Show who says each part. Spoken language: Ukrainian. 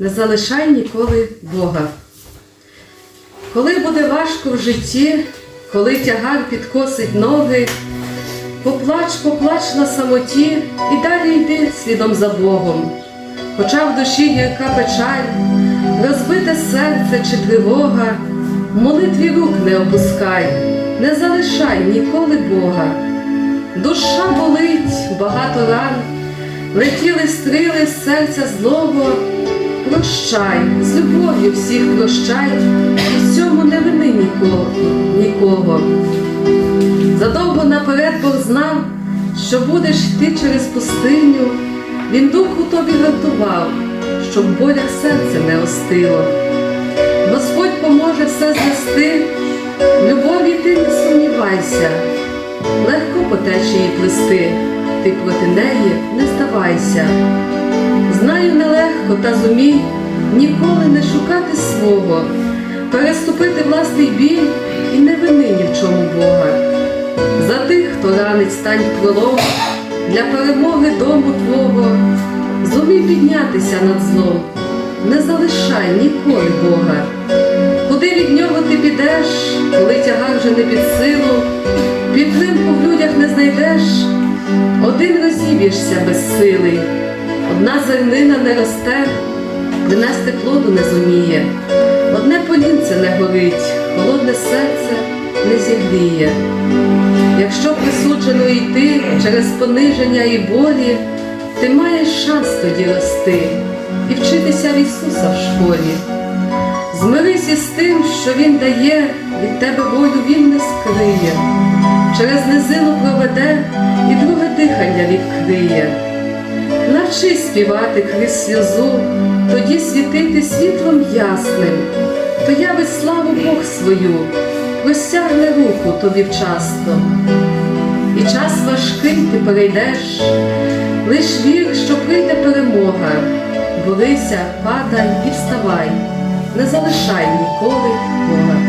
Speaker 1: не залишай ніколи Бога. Коли буде важко в житті, коли тягар підкосить ноги, поплач, поплач на самоті і далі йди слідом за Богом. Хоча в душі гірка печаль, розбите серце чи тривога, молитві рук не опускай, не залишай ніколи Бога. Душа болить, багато ран, летіли стріли з серця злого. Прощай, з любов'ю всіх прощай, і цьому не вини нікого. нікого. Задовго наперед Бог знав, що будеш йти через пустиню, Він духу тобі гартував, щоб в болях серце не остило. Господь поможе все знести, любові ти не сумнівайся, легко по течії плисти, ти проти неї не здавайся. Знаю нелегко та зумій ніколи не шукати свого, переступити власний біль і не вини ні в чому Бога. За тих, хто ранить стань пролом для перемоги дому Твого, зумій піднятися над злом, не залишай ніколи Бога. Куди від нього ти підеш, коли тягар вже не під силу, підтримку в людях не знайдеш, один розіб'єшся без сили. Одна зернина не росте, принести плоду не зуміє, одне полінце не горить, холодне серце не зігріє. Якщо присуджено йти через пониження і болі, ти маєш шанс тоді рости і вчитися в Ісуса в школі. Змирись із тим, що Він дає, від тебе волю Він не скриє, через низину проведе і друге дихання відкриє. Навчи співати крізь сльозу, тоді світити світлом ясним, то явить славу Бог свою, простягне руку тобі вчасно. І час важкий ти перейдеш, лиш вір, що прийде перемога, борися, падай і вставай, не залишай ніколи Бога.